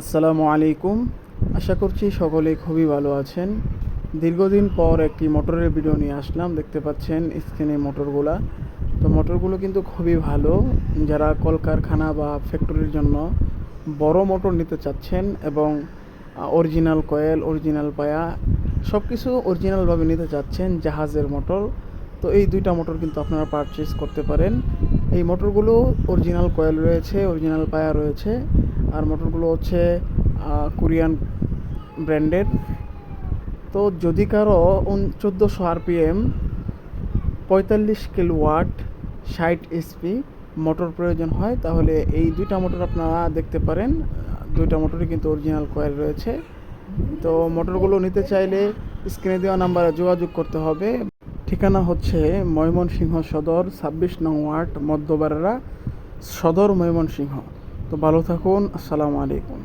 আসসালামু আলাইকুম। আশা করছি সকলে খুবই ভালো আছেন। দীর্ঘদিন পর একটি মোটরের ভিডিও নিয়ে আসলাম। দেখতে পাচ্ছেন স্ক্রিনে মোটরগুলা। তো মোটরগুলো কিন্তু খুবই ভালো। যারা কলকারখানা বা ফ্যাক্টরির জন্য বড় মোটর নিতে চাচ্ছেন এবং অরিজিনাল কয়েল, অরিজিনাল পায়া সব কিছু অরিজিনালভাবে নিতে চাচ্ছেন জাহাজের মোটর, তো এই দুইটা মোটর কিন্তু আপনারা পারচেস করতে পারেন। এই মোটরগুলো অরিজিনাল কয়েল রয়েছে অরিজিনাল পায়া রয়েছে। আর মোটরগুলো হচ্ছে কোরিয়ান ব্র্যান্ডের তো যদি কারও চোদ্দোশো আরপিএম, পঁয়তাল্লিশ কিলো ওয়াট ষাট এসপি মোটর প্রয়োজন হয়, তাহলে এই দুইটা মোটর আপনারা দেখতে পারেন। দুইটা মোটরই কিন্তু অরিজিনাল কয়েল রয়েছে। তো মোটরগুলো নিতে চাইলে স্ক্রিনে দেওয়া নাম্বারে যোগাযোগ করতে হবে। ঠিকানা হচ্ছে ময়মনসিংহ সদর, ছাব্বিশ নং ওয়ার্ড মধ্যবাড়া সদর ময়মনসিংহ। তো ভালো থাকুন, আসসালামু আলাইকুম।